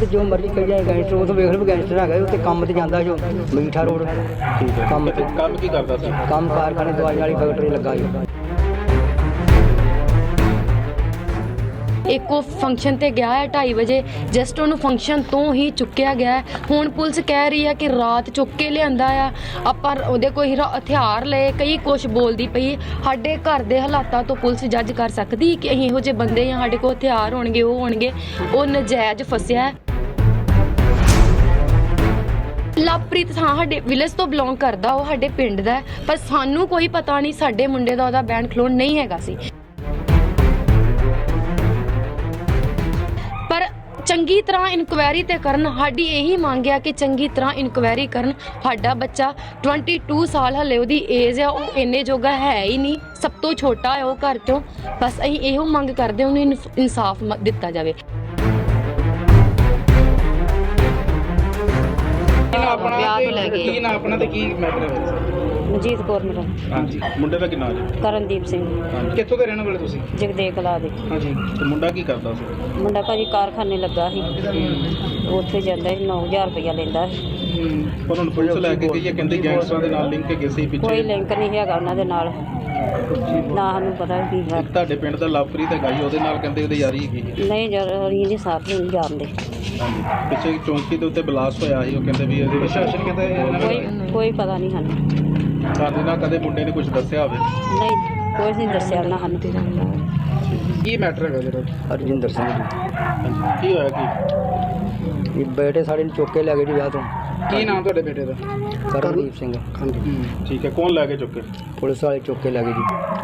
ਤੇ ਜੋ ਮਰਜ਼ੀ ਕਹੀ ਜਾਏ ਗੈਂਗਸਟਰ ਉਹ ਤਾਂ ਵੇਖ ਲਓ ਗੈਂਗਸਟਰ ਹੈਗਾ ਉਹ ਤੇ ਕੰਮ ਤੇ ਜਾਂਦਾ ਜੋ ਮੀਠਾ ਰੋਡ। ਠੀਕ ਹੈ। ਕੰਮ ਤੇ ਕੰਮ ਕੀ ਕਰਦਾ ਸੀ? ਕੰਮ ਕਾਰਖਾਨੇ ਦਵਾਈ ਵਾਲੀ ਫੈਕਟਰੀ ਲੱਗਾ ਜੀ। ਇੱਕ ਉਹ ਫੰਕਸ਼ਨ ਤੇ ਗਿਆ ਹੈ 2:30 ਵਜੇ ਜਸਟ ਉਹਨੂੰ ਫੰਕਸ਼ਨ ਤੋਂ ਹੀ ਚੁੱਕਿਆ ਗਿਆ ਹੈ। ਹੁਣ ਪੁਲਿਸ ਕਹਿ ਰਹੀ ਹੈ ਕਿ ਰਾਤ ਚੁੱਕ ਕੇ ਲਿਆਂਦਾ ਆ। ਆਪਾਂ ਉਹਦੇ ਕੋਈ ਹਥਿਆਰ ਲਏ ਕਈ ਕੁਝ ਬੋਲਦੀ ਪਈ ਸਾਡੇ ਘਰ ਦੇ ਹਾਲਾਤਾਂ ਤੋਂ ਪੁਲਿਸ ਜੱਜ ਕਰ ਸਕਦੀ ਕਿ ਅਸੀਂ ਇਹੋ ਜਿਹੇ ਬੰਦੇ ਆ ਸਾਡੇ ਕੋਲ ਹਥਿਆਰ ਹੋਣਗੇ ਉਹ ਹੋਣਗੇ। ਉਹ ਨਜਾਇਜ਼ ਫਸਿਆ ਹੈ। ਲਵਪ੍ਰੀਤ ਹਾਂ ਸਾਡੇ ਵਿਲੇਜ ਤੋਂ ਬਿਲੋਂਗ ਕਰਦਾ ਉਹ ਸਾਡੇ ਪਿੰਡ ਦਾ ਹੈ, ਪਰ ਸਾਨੂੰ ਕੋਈ ਪਤਾ ਨਹੀਂ ਸਾਡੇ ਮੁੰਡੇ ਦਾ ਉਹਦਾ ਬੈਂਡ ਖਲੋਣ ਨਹੀਂ ਹੈਗਾ ਸੀ। ਪਰ ਚੰਗੀ ਤਰ੍ਹਾਂ ਇਨਕੁਆਇਰੀ ਤੇ ਕਰਨ ਸਾਡੀ ਇਹੀ ਮੰਗ ਆ ਕਿ ਚੰਗੀ ਤਰ੍ਹਾਂ ਇਨਕੁਆਇਰੀ ਕਰਨ। ਸਾਡਾ ਬੱਚਾ 22 ਸਾਲ ਹਲੇ ਉਹਦੀ ਏਜ ਆ ਉਹ ਇੰਨੇ ਜੋਗਾ ਹੈ ਹੀ ਨਹੀਂ ਸਭ ਤੋਂ ਛੋਟਾ ਹੈ ਉਹ ਘਰ ਚੋਂ। ਬਸ ਅਸੀਂ ਇਹੋ ਮੰਗ ਕਰਦੇ ਹਾਂ, ਉਹਨੂੰ ਇਨਫ- ਇਨਸਾਫ ਮ- ਦਿੱਤਾ ਜਾਵੇ। ਆਪਣਾ ਵਿਆਹ ਤੋਂ ਲੈ ਤੇ ਕੇ। ਕੀ ਨਾ ਆਪਣਾ ਤੇ ਕੀ ਮੈਟਰ ਹੈ ਮਨਜੀਤ ਕੌਰ ਮੇਰਾ। ਹਾਂਜੀ। ਮੁੰਡੇ ਦਾ ਕੀ ਨਾਮ ਹੈ ਕਰਨਦੀਪ ਸਿੰਘ। ਹਾਂਜੀ। ਕਿੱਥੋਂ ਦੇ ਰਹਿਣ ਵਾਲੇ ਤੁਸੀਂ? ਜਗਦੇਵ ਕਲਾ ਦੇ। ਹਾਂਜੀ। ਤੇ ਮੁੰਡਾ ਕੀ ਕਰਦਾ ਸੀ? ਮੁੰਡਾ ਭਾਜੀ ਕਾਰਖਾਨੇ ਲੱਗਾ ਸੀ। ਉੱਥੇ ਜਾਂਦਾ ਸੀ 9000 ਰੁਪਇਆ ਲੈਂਦਾ ਸੀ। ਪਰ ਹੁਣ ਪੁਲਿਸ ਲੈ ਕੇ ਗਈ ਹੈ ਕਹਿੰਦੇ ਗੈਂਗਸਟਰਾਂ ਦੇ ਨਾਲ ਲਿੰਕ ਹੈਗੇ ਸੀ ਕੋਈ ਪਿੱਛੇ ਲਿੰਕ ਨਹੀਂ ਹੈਗਾ ਉਹਨਾਂ ਦੇ ਨਾਲ। ਨਾ ਸਾਨੂੰ ਪਤਾ ਕੀ ਹੈ ਇੱਕ ਤੁਹਾਡੇ ਪਿੰਡ ਦਾ ਲਵਪ੍ਰੀਤ ਹੈਗਾ ਜੀ ਉਹਦੇ ਨਾਲ ਕਹਿੰਦੇ ਉਹਦੀ ਯਾਰੀ ਹੈਗੀ ਸੀ। ਨਹੀਂ ਜਰ ਅਸੀਂ ਨਹੀਂ ਸਾਥ ਨਹੀਂ ਜਾਣਦੇ। ਹਾਂਜੀ। ਪਿੱਛੇ ਚੌਂਕੀ ਦੇ ਉੱਤੇ ਬਲਾਸਟ ਹੋਇਆ ਸੀ ਉਹ ਕਹਿੰਦੇ ਵੀ ਇਹਦੇ ਪ੍ਰਸ਼ਾਸਨ ਕਹਿੰਦਾ ਕੋਈ ਕੋਈ ਪਤਾ ਨਹੀਂ ਸਾਨੂੰ। ਸਾਡੇ ਨਾਲ ਕਦੇ ਮੁੰਡੇ ਨੇ ਕੁਝ ਦੱਸਿਆ ਹੋਵੇ। ਨਹੀਂ ਕੋਈ ਨਹੀਂ ਦੱਸਿਆ ਨਾ ਸਾਨੂੰ। ਕੀ ਮੈਟਰ ਹੈਗਾ ਜਿਹੜਾ? ਅਰਜਿੰਦਰ ਸਿੰਘ ਜੀ। ਕੀ ਹੋਇਆ ਕੀ? ਇਹ ਬੇਟੇ ਸਾਡੇ ਨੂੰ ਚੁੱਕ ਕੇ ਲੈ ਗਏ ਜੀ ਵਿਆਹ ਤੋਂ। ਕੀ ਨਾਮ ਤੁਹਾਡੇ ਬੇਟੇ ਦਾ? ਕਰਨਦੀਪ ਸਿੰਘ ਠੀਕ ਹੈ ਕੌਣ ਲੈ ਕੇ ਚੁੱਕੇ? ਪੁਲਿਸ ਵਾਲੇ ਚੁੱਕ ਕੇ ਲੈ ਗਏ ਜੀ।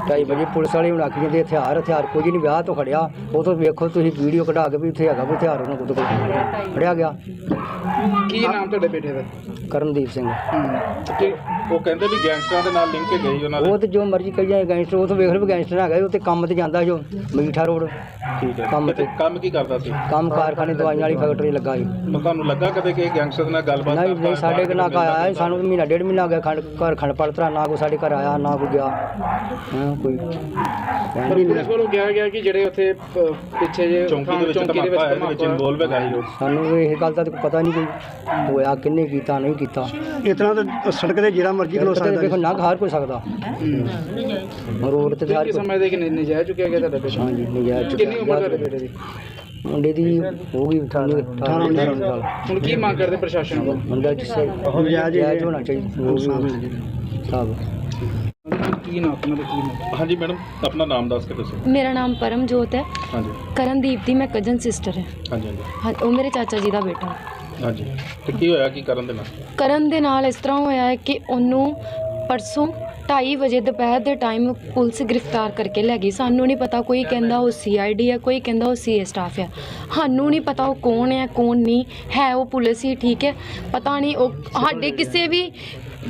ਢਾਈ ਵਜੇ ਪੁਲਿਸ ਵਾਲੇ ਹੁਣ ਆਖੀ ਜਾਂਦੇ ਹਥਿਆਰ ਹਥਿਆਰ ਕੁਝ ਨਹੀਂ ਵਿਆਹ ਤੋਂ ਖੜਿਆ। ਉਹ ਤੋਂ ਵੇਖੋ ਤੁਸੀਂ ਵੀਡੀਓ ਕਢਾ ਕੇ ਵੀ ਇੱਥੇ ਹੈਗਾ ਕੋਈ ਹਥਿਆਰ ਉਹਨਾਂ ਕੋਲ ਤਾਂ ਕੋਈ। ਫੜਿਆ ਗਿਆ। ਕੀ ਨਾਮ ਤੁਹਾਡੇ ਬੇਟੇ ਦਾ? ਕਰਨਦੀਪ ਸਿੰਘ। ਕਿ ਉਹ ਕਹਿੰਦੇ ਵੀ ਗੈਂਗਸਟਰਾਂ ਦੇ ਨਾਲ ਲਿੰਕ ਜੀ ਉਹਨਾਂ ਉਹ ਦੇ ਤੇ ਜੋ ਮਰਜ਼ੀ ਕਹੀ ਜਾਏ ਗੈਂਗਸਟਰ ਉਹ ਤਾਂ ਵੇਖ ਲਓ ਗੈਂਗਸਟਰ ਹੈਗਾ ਉਹ ਤੇ ਕੰਮ ਤੇ ਜਾਂਦਾ ਜੋ ਮੀਠਾ ਰੋਡ। ਠੀਕ ਹੈ। ਕੰਮ ਤੇ। ਕੰਮ ਕੀ ਕਰਦਾ ਸੀ? ਕੰਮ ਕਾਰਖਾਨੇ ਦਵਾਈ ਵਾਲੀ ਫੈਕਟਰੀ ਲੱਗਾ ਜੀ। ਤਾਂ ਤੁਹਾਨੂੰ ਲੱਗਾ ਕਦੇ ਕਿ ਗੈਂਗਸਟਰ ਦੇ ਨਾਲ ਗੱਲਬਾਤ ਨਹੀਂ ਨਹੀਂ ਸਾਡੇ ਕੋਲ ਨਾ ਕੋਈ ਆਇਆ ਸਾਨੂੰ ਤਾਂ ਮਹੀਨਾ ਡੇਢ ਮਹੀਨਾ ਹੋ ਗਿਆ ਖੰਡ ਘਰ ਖੰਡ ਪੜਤਰਾ ਨਾ ਕੋਈ ਸਾਡੇ ਘਰ ਆਇਆ ਨਾ ਕੋਈ ਗਿਆ। ਹਾਂ ਕੋਈ ਪਰ ਪੁਲਿਸ ਵੱਲੋਂ ਕਿਹਾ ਗਿਆ ਕਿ ਜਿਹੜੇ ਉੱਥੇ ਪਿੱਛੇ ਜੇ ਚੌਂਕੀ ਦੇ ਵਿੱਚ ਧਮਾਕਾ ਹੋਇਆ ਇਹਦੇ ਵਿੱਚ ਇਨਵੋਲਵ ਹੈਗਾ ਜੀ ਉਹ ਸਾਨੂੰ ਇਹ ਗੱਲ ਦਾ ਤਾਂ ਪਤਾ ਨਹੀਂ ਕੋਈ। ਹੋਇਆ ਕਿੰਨੇ ਕੀਤਾ ਨਹੀਂ ਕੀਤਾ। ਇਤਨਾ ਤਾਂ ਸੜਕ ਤੇ ਜਿਹੜਾ ਮਰਜ਼ੀ ਖਲੋ ਸਕਦਾ ਨਾ ਹਾਰ ਕੋਈ ਸਕਦਾ। ਰੋਡ ਤੇ ਤਾਂ ਹਰ ਕੀ ਕੋਈ ਸਮਝਦੇ ਕਿ ਨਜਾਇਜ਼ ਚੁੱਕਿਆ ਗਿਆ ਤੁਹਾਡਾ ਬੇਟਾ ਹਾਂਜੀ ਨਜਾਇਜ਼ ਕਿੰਨੀ ਉਮਰ ਤੁਹਾਡੇ ਚੁੱਕਿਆ ਬੇਟੇ ਦੀ? ਮੁੰਡੇ ਦੀ ਹੋ ਗਈ 18 18 ਸਾਲ। ਹੁਣ ਕੀ ਮੰਗ ਕਰਦੇ ਪ੍ਰਸ਼ਾਸਨ ਕੋਲ? ਮੁੰਡਾ ਜਿਸੇ ਨਜਾਇਜ਼ ਹੋਣਾ ਚਾਹੀਦਾ। ਉਹ ਸਭ। ਕੀ ਨਾ ਆਪਣਾ ਕੀ ਨਾ ਹਾਂਜੀ ਮੈਡਮ ਆਪਣਾ ਨਾਮ ਦੱਸ ਕੇ ਦੱਸੋ। ਮੇਰਾ ਨਾਮ ਪਰਮਜੋਤ ਹੈ। ਹਾਂਜੀ। ਕਰਨਦੀਪ ਦੀ ਮੈਂ ਕਜ਼ਨ ਸਿਸਟਰ ਹੈ। ਹਾਂਜੀ ਹਾਂਜੀ। ਹਾਂ ਉਹ ਮੇਰੇ ਚਾਚਾ ਜੀ ਦਾ ਬੇਟਾ। ਹੈ ਹਾਂਜੀ। ਤੇ ਕੀ ਹੋਇਆ? ਕੀ ਕਰਨ ਦੇ ਨਾਲ? ਕਰਨ ਦੇ ਨਾਲ ਇਸ ਤਰ੍ਹਾਂ ਹੋਇਆ ਹੈ ਕਿ ਉਹਨੂੰ ਪਰਸੋਂ 2:30 ਵਜੇ ਦੁਪਹਿਰ ਦੇ ਟਾਈਮ ਪੁਲਿਸ ਗ੍ਰਿਫਤਾਰ ਕਰਕੇ ਲੈ ਗਈ। ਸਾਨੂੰ ਨਹੀਂ ਪਤਾ ਕੋਈ ਕਹਿੰਦਾ ਉਹ ਸੀਆਈਡੀ ਹੈ ਕੋਈ ਕਹਿੰਦਾ ਉਹ ਸੀਏ ਸਟਾਫ ਹੈ ਸਾਨੂੰ ਨਹੀਂ ਪਤਾ ਉਹ ਕੌਣ ਹੈ ਕੌਣ ਨਹੀਂ। ਹੈ ਉਹ ਪੁਲਿਸ ਹੀ ਠੀਕ ਹੈ। ਪਤਾ ਨਹੀਂ ਉਹ ਸਾਡੇ ਕਿਸੇ ਵੀ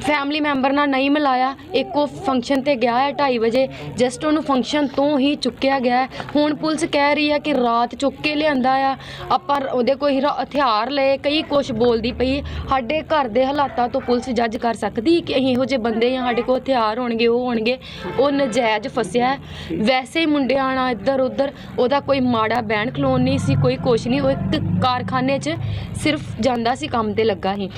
ਫੈਮਿਲੀ ਮੈਂਬਰ ਨਾਲ ਨਹੀਂ ਮਿਲਾਇਆ। ਇੱਕ ਉਹ ਫੰਕਸ਼ਨ ਤੇ ਗਿਆ ਹੈ 2:30 ਵਜੇ। ਜਸਟ ਉਹਨੂੰ ਫੰਕਸ਼ਨ ਤੋਂ ਹੀ ਚੁੱਕਿਆ ਗਿਆ ਹੈ। ਹੁਣ ਪੁਲਿਸ ਕਹਿ ਰਹੀ ਹੈ ਕਿ ਰਾਤ ਚੁੱਕ ਕੇ ਲਿਆਂਦਾ ਆ। ਆਪਾਂ ਉਹਦੇ ਕੋਈ ਹੀਰਾ- ਹਥਿਆਰ ਲਏ, ਕਈ ਕੁਝ ਬੋਲਦੀ ਪਈ। ਸਾਡੇ ਘਰ ਦੇ ਹਾਲਾਤਾਂ ਤੋਂ ਪੁਲਿਸ ਜੱਜ ਕਰ ਸਕਦੀ ਕਿ ਅਸੀਂ ਇਹੋ ਜਿਹੇ ਬੰਦੇ ਆ ਸਾਡੇ ਕੋਲ ਹਥਿਆਰ ਹੋਣਗੇ, ਉਹ ਹੋਣਗੇ। ਉਹ ਨਜਾਇਜ਼ ਫਸਿਆ ਹੈ। ਵੈਸੇ ਹੀ ਮੁੰਡੇ ਆਣਾ ਇੱਧਰ ਉੱਧਰ ਉਹਦਾ ਕੋਈ ਮਾੜਾ ਬੈਂਡ ਖਲੋਣ ਨਹੀਂ ਸੀ, ਕੋਈ ਕੁਛ ਨਹੀਂ। ਉਹ ਇੱਕ ਕਾਰਖਾਨੇ 'ਚ ਸਿਰਫ ਜਾਂਦਾ ਸੀ, ਕੰਮ ਤੇ ਲੱਗਾ ਸੀ।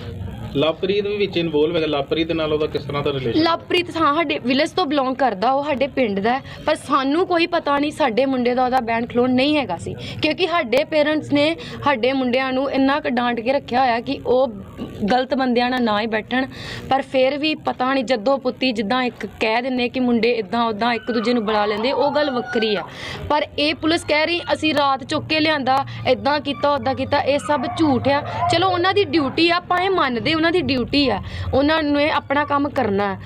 ਲਵਪ੍ਰੀਤ ਵੀ ਵਿੱਚ ਇਨਵੋਲਵ ਹੈਗਾ। ਲਵਪ੍ਰੀਤ ਨਾਲ ਉਹਦਾ ਕਿਸ ਤਰ੍ਹਾਂ ਦਾ ਰਿਲੇਸ਼ਨ ਲਵਪ੍ਰੀਤ ਹਾਂ ਸਾਡੇ ਵਿਲੇਜ ਤੋਂ ਬਿਲੋਂਗ ਕਰਦਾ ਉਹ ਸਾਡੇ ਪਿੰਡ ਦਾ ਹੈ, ਪਰ ਸਾਨੂੰ ਕੋਈ ਪਤਾ ਨਹੀਂ ਸਾਡੇ ਮੁੰਡੇ ਦਾ ਉਹਦਾ ਬੈਂਡ ਖਲੋਣ ਨਹੀਂ ਹੈਗਾ ਸੀ। ਕਿਉਂਕਿ ਸਾਡੇ ਪੇਰੈਂਟਸ ਨੇ ਸਾਡੇ ਮੁੰਡਿਆਂ ਨੂੰ ਇੰਨਾ ਕੁ ਡਾਂਟ ਕੇ ਰੱਖਿਆ ਹੋਇਆ ਕਿ ਉਹ ਗਲਤ ਬੰਦਿਆਂ ਨਾਲ ਨਾ ਹੀ ਬੈਠਣ। ਪਰ ਫਿਰ ਵੀ ਪਤਾ ਨਹੀਂ ਜਦੋਂ ਪੁੱਤੀ ਜਿੱਦਾਂ ਇੱਕ ਕਹਿ ਦਿੰਨੇ ਕਿ ਮੁੰਡੇ ਇਦਾਂ ਉਦਾਂ ਇੱਕ ਦੂਜੇ ਨੂੰ ਬੁਲਾ ਲੈਂਦੇ, ਉਹ ਗੱਲ ਵੱਖਰੀ ਆ। ਪਰ ਇਹ ਪੁਲਿਸ ਕਹਿ ਰਹੀ, ਅਸੀਂ ਰਾਤ ਚੁੱਕ ਕੇ ਲਿਆਂਦਾ ਇਦਾਂ ਕੀਤਾ ਉਦਾਂ ਕੀਤਾ, ਇਹ ਸਭ ਝੂਠ ਆ। ਚਲੋ ਉਹਨਾਂ ਦੀ ਡਿਊਟੀ ਆ, ਆਪਾਂ ਇਹ ਮੰਨਦੇ ਉਹਨਾਂ ਦੀ ਡਿਊਟੀ ਆ। ਉਹਨਾਂ ਨੇ ਆਪਣਾ ਕੰਮ ਕਰਨਾ।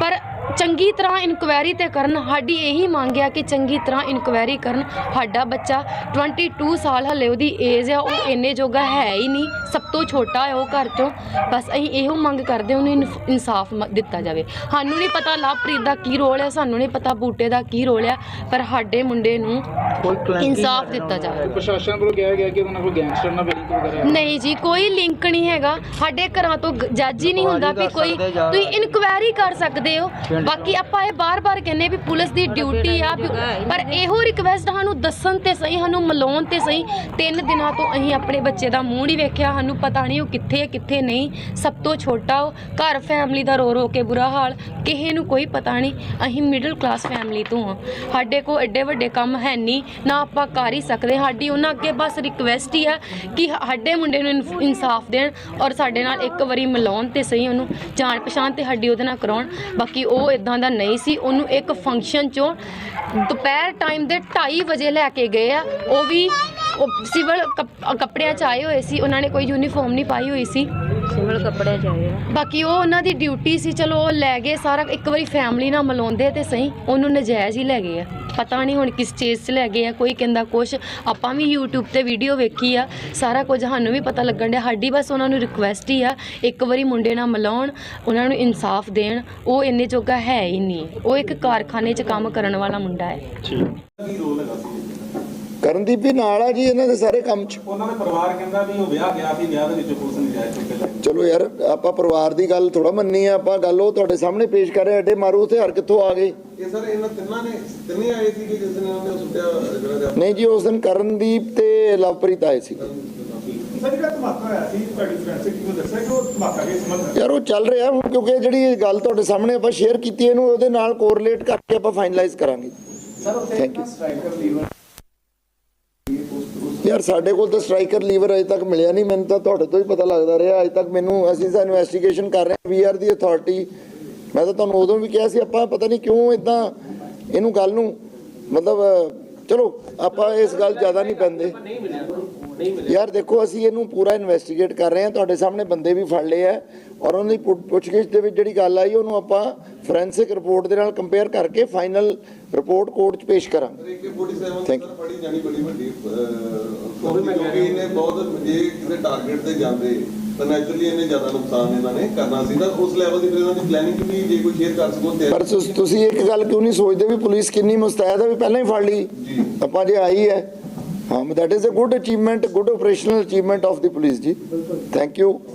ਪਰ ਚੰਗੀ ਤਰ੍ਹਾਂ ਇਨਕੁਆਇਰੀ ਤੇ ਕਰਨ ਸਾਡੀ ਇਹੀ ਮੰਗ ਆ ਕਿ ਚੰਗੀ ਤਰ੍ਹਾਂ ਇਨਕੁਆਇਰੀ ਕਰਨ। ਸਾਡਾ ਬੱਚਾ 22 ਸਾਲ ਹਲੇ ਉਹਦੀ ਏਜ ਆ ਉਹ ਇੰਨੇ ਜੋਗਾ ਹੈ ਹੀ ਨਹੀਂ ਸਭ ਤੋਂ ਛੋਟਾ ਹੈ ਉਹ ਘਰ ਚੋਂ। ਬਸ ਅਸੀਂ ਇਹੋ ਮੰਗ ਕਰਦੇ ਹਾਂ, ਉਹਨੂੰ ਇਨਸਾਫ ਦਿੱਤਾ ਜਾਵੇ। ਸਾਨੂੰ ਨਹੀਂ ਪਤਾ ਲਵਪ੍ਰੀਤ ਦਾ ਕੀ ਰੋਲ ਹੈ ਸਾਨੂੰ ਨਹੀਂ ਪਤਾ ਬੂਟੇ ਦਾ ਕੀ ਰੋਲ ਹੈ ਪਰ ਸਾਡੇ ਮੁੰਡੇ ਨੂੰ ਇਨਸਾਫ ਦਿੱਤਾ ਜਾਵੇ। ਪ੍ਰਸ਼ਾਸਨ ਵੱਲੋਂ ਕਿਹਾ ਗਿਆ ਕਿ ਉਹਨਾਂ ਕੋਲ ਗੈਂਗਸਟਰ ਨਾਲ ਲਿੰਕ ਵਗੈਰਾ ਹੈ। ਨਹੀਂ ਜੀ ਕੋਈ ਲਿੰਕ ਨਹੀਂ ਹੈਗਾ। ਸਾਡੇ ਘਰਾਂ ਤੋਂ ਜੱਜ ਹੀ ਨਹੀਂ ਹੁੰਦਾ ਵੀ ਕੋਈ ਤੁਸੀਂ ਇਨਕੁਆਇਰੀ ਕਰ ਸਕਦੇ ਹੋ। ਬਾਕੀ ਆਪਾਂ ਇਹ ਬਾਰ-ਬਾਰ ਕਹਿੰਨੇ ਵੀ ਪੁਲਿਸ ਦੀ ਡਿਊਟੀ ਆ ਵੀ- ਪਰ ਇਹੋ ਰਿਕਵੈਸਟ ਸਾਨੂੰ ਦੱਸਣ ਤੇ ਸਹੀ ਸਾਨੂੰ ਮਲਾਉਣ ਤੇ ਸਹੀ। ਤਿੰਨ ਦਿਨਾਂ ਤੋਂ ਅਸੀਂ ਆਪਣੇ ਬੱਚੇ ਦਾ ਮੂੰਹ ਨਹੀਂ ਵੇਖਿਆ ਸਾਨੂੰ ਪਤਾ ਨਹੀਂ ਉਹ ਕਿੱਥੇ ਹੈ ਕਿੱਥੇ ਨਹੀਂ। ਸਭ ਤੋਂ ਛੋਟਾ ਉਹ ਘਰ ਫੈਮਿਲੀ ਦਾ ਰੋ ਰੋ ਕੇ ਬੁਰਾ ਹਾਲ ਕਿਸੇ ਨੂੰ ਕੋਈ ਪਤਾ ਨਹੀਂ। ਅਸੀਂ ਮਿਡਲ ਕਲਾਸ ਫੈਮਿਲੀ ਤੋਂ ਆ ਸਾਡੇ ਕੋਲ ਐਡੇ ਵੱਡੇ ਕੰਮ ਹੈ ਨਹੀਂ ਨਾ ਆਪਾਂ ਕਰ ਹੀ ਸਕਦੇ। ਸਾਡੀ ਉਹਨਾਂ ਅੱਗੇ ਬਸ ਰਿਕਵੈਸਟ ਹੀ ਆ ਕਿ ਸਾਡੇ ਮੁੰਡੇ ਨੂੰ ਇਨਸਾਫ ਦੇਣ ਔਰ ਸਾਡੇ ਨਾਲ ਇੱਕ ਵਾਰੀ ਮਿਲਾਉਣ ਤੇ ਸਹੀ ਉਹਨੂੰ ਜਾਣ ਪਛਾਣ ਤੇ ਸਾਡੀ ਉਹਦੇ ਨਾਲ ਕਰਾਉਣ। ਬਾਕੀ ਉਹ ਇਦਾਂ ਦਾ ਨਹੀਂ ਸੀ। ਉਹਨੂੰ ਇੱਕ ਫੰਕਸ਼ਨ ਚੋਂ ਦੁਪਹਿਰ ਟਾਈਮ ਦੇ 2:30 ਵਜੇ ਲੈ ਕੇ ਗਏ ਆ। ਉਹ ਵੀ ਉਹ ਸਿਵਲ ਕੱਪ- ਕੱਪੜਿਆਂ ਚ ਆਏ ਹੋਏ ਸੀ ਉਹਨਾਂ ਨੇ ਕੋਈ ਯੂਨੀਫਾਰਮ ਨਹੀਂ ਪਾਈ ਹੋਈ ਸੀ। ਸਿਵਲ ਕੱਪੜੇ ਚਾਹੀਏ ਬਾਕੀ ਉਹ ਉਹਨਾਂ ਦੀ ਡਿਊਟੀ ਸੀ ਚਲੋ ਉਹ ਲੈ ਗਏ ਸਾਰਾ ਇੱਕ ਵਾਰੀ ਫੈਮਿਲੀ ਨਾਲ ਮਿਲਾਉਂਦੇ ਤੇ ਸਹੀ ਉਹਨੂੰ ਨਜਾਇਜ਼ ਹੀ ਲੈ ਗਏ ਆ। ਪਤਾ ਨਹੀਂ ਹੁਣ ਕਿਸ ਚੀਜ਼ 'ਚ ਲੈ ਗਏ ਆ ਕੋਈ ਕਹਿੰਦਾ ਕੁਛ ਆਪਾਂ ਵੀ YouTube ਤੇ ਵੀਡੀਓ ਵੇਖੀ ਆ ਸਾਰਾ ਕੁਝ ਸਾਨੂੰ ਵੀ ਪਤਾ ਲੱਗਣ ਡਿਆ ਸਾਡੀ ਬਸ ਉਹਨਾਂ ਨੂੰ ਰਿਕੁਐਸਟ ਹੀ ਆ ਇੱਕ ਵਾਰੀ ਮੁੰਡੇ ਨਾਲ ਮਿਲਾਉਣ ਉਹਨਾਂ ਨੂੰ ਇਨਸਾਫ ਦੇਣ ਉਹ ਇੰਨੇ ਜੋਗਾ ਹੈ ਹੀ ਨਹੀਂ ਉਹ ਇੱਕ ਕਾਰਖਾਨੇ 'ਚ ਕੰਮ ਕਰਨ ਵਾਲਾ ਮੁੰਡਾ ਹੈ। ਕਰਨਦੀਪ ਵੀ ਨਾਲ ਆ ਜੀ ਇਹਨਾਂ ਦੇ ਸਾਰੇ ਕੰਮ 'ਚ। ਉਹਨਾਂ ਦੇ ਪਰਿਵਾਰ ਕਹਿੰਦਾ ਵੀ ਉਹ ਵਿਆਹ ਗਿਆ ਸੀ ਵਿਆਹ ਦੇ ਵਿੱਚ ਪੁਲਿਸ ਨੇ ਜਾਇਜ਼ ਚੁੱਕ ਲੈ। ਚਲੋ ਯਾਰ ਆਪਾਂ ਪਰਿਵਾਰ ਦੀ ਗੱਲ ਥੋੜਾ ਮੰਨੀ ਆ ਆਪਾਂ ਗੱਲ ਉਹ ਤੁਹਾਡੇ ਸਾਹਮਣੇ ਪੇਸ਼ ਕਰ ਰਹੇ ਐਡੇ ਮਾਰੂ ਹਥਿਆਰ ਕਿੱਥੋਂ ਆ ਗਏ। ਇਹ ਸਰ ਇਹਨਾਂ ਤਿੰਨਾਂ ਨੇ ਤਿੰਨੇ ਆਏ ਸੀ ਕਿ ਜਿਸ ਦਿਨ ਉਹਨਾਂ ਨੇ ਸੁੱਟਿਆ ਜਿਹੜਾ ਜਿਹਾ- ਨਹੀਂ ਜੀ ਉਸ ਦਿਨ ਕਰਨਦੀਪ ਤੇ ਲਵਪ੍ਰੀਤ ਆਏ ਸੀ। ਸਰ ਯਾਰ ਉਹ ਚੱਲ ਰਿਹਾ ਹੁਣ ਕਿਉਂਕਿ ਜਿਹੜੀ ਗੱਲ ਤੁਹਾਡੇ ਸਾਹਮਣੇ ਆਪਾਂ ਸ਼ੇਅਰ ਕੀਤੀ ਇਹਨੂੰ ਉਹਦੇ ਨਾਲ ਕੋਰਿਲੇਟ ਕਰਕੇ ਆਪਾਂ ਫਾਈਨਲਾਈਜ਼ ਕਰਾਂਗੇ। ਥੈਂਕ ਯੂ ਯਾਰ ਸਾਡੇ ਕੋਲ ਤਾਂ ਸਟ੍ਰਾਈਕਰ ਲੀਵਰ ਅਜੇ ਤੱਕ ਮਿਲਿਆ ਨਹੀਂ, ਮੈਨੂੰ ਤਾਂ ਤੁਹਾਡੇ ਤੋਂ ਹੀ ਪਤਾ ਲੱਗਦਾ ਰਿਹਾ। ਅਜੇ ਤੱਕ ਮੈਨੂੰ ਅਸੀਂ ਤਾਂ ਇਨਵੈਸਟੀਗੇਸ਼ਨ ਕਰ ਰਹੇ ਹਾਂ ਵੀ ਆਰ ਦੀ ਅਥਾਰਟੀ ਮੈਂ ਤਾਂ ਤੁਹਾਨੂੰ ਉਦੋਂ ਵੀ ਕਿਹਾ ਸੀ, ਆਪਾਂ ਪਤਾ ਨਹੀਂ ਕਿਉਂ ਇਦਾਂ ਇਹਨੂੰ ਗੱਲ ਨੂੰ ਮਤਲਬ, ਚਲੋ, ਆਪਾਂ ਇਸ ਗੱਲ ਜ਼ਿਆਦਾ ਨਹੀਂ ਪੈਂਦੇ। ਯਾਰ ਦੇਖੋ ਅਸੀਂ ਇਹਨੂੰ ਪੂਰਾ ਇਨਵੈਸਟੀਗੇਟ ਕਰ ਰਹੇ ਹਾਂ। ਤੁਹਾਡੇ ਸਾਹਮਣੇ ਬੰਦੇ ਵੀ ਫੜ ਲਏ ਆ ਔਰ ਉਹਨਾਂ ਦੀ ਪੁੱਛ- ਪੁੱਛਗਿੱਛ ਦੇ ਵਿੱਚ ਜਿਹੜੀ ਗੱਲ ਆਈ ਉਹਨੂੰ ਆਪਾਂ ਫੋਰੈਂਸਿਕ ਰਿਪੋਰਟ ਦੇ ਨਾਲ ਕੰਪੇਅਰ ਕਰਕੇ ਫਾਈਨਲ ਰਿਪੋਰਟ ਕੋਰਟ 'ਚ ਪੇਸ਼ ਕਰਾਂਗੇ। AK47 Thank ਸਰ ਫੜੀ ਜਾਣੀ ਬੜੀ ਵੱਡੀ ਅਹ, ਕਿਉਂਕਿ ਇਹਨੇ ਬਹੁਤ ਜੇ ਕਿਸੇ ਟਾਰਗੇਟ ਤੇ ਜਾਂਦੇ ਤਾਂ ਨੈਚੁਰਲੀ ਇਹਨੇ ਜ਼ਿਆਦਾ ਨੁਕਸਾਨ ਇਹਨਾਂ ਨੇ ਕਰਨਾ ਸੀ। ਤਾਂ ਉਸ ਲੈਵਲ ਦੀ ਫਿਰ ਇਹਨਾਂ ਦੀ ਪਲੈਨਿੰਗ ਵੀ ਜੇ ਕੋਈ ਸ਼ੇਅਰ ਕਰ ਸਕੋ ਤੇ ਪਰ ਤੁਸ- ਇੱਕ ਗੱਲ ਕਿਉਂ ਨਹੀਂ ਸੋਚਦੇ ਵੀ ਪੁਲਿਸ ਕਿੰਨੀ ਮੁਸਤੈਦ ਹੈ ਵੀ ਪਹਿਲਾਂ ਹੀ ਫੜ ਲਈ। ਆਪਾਂ ਜੇ ਆਈ ਹੈ um, that is a good achievement, good operational achievement of the police. Ji. Thank you.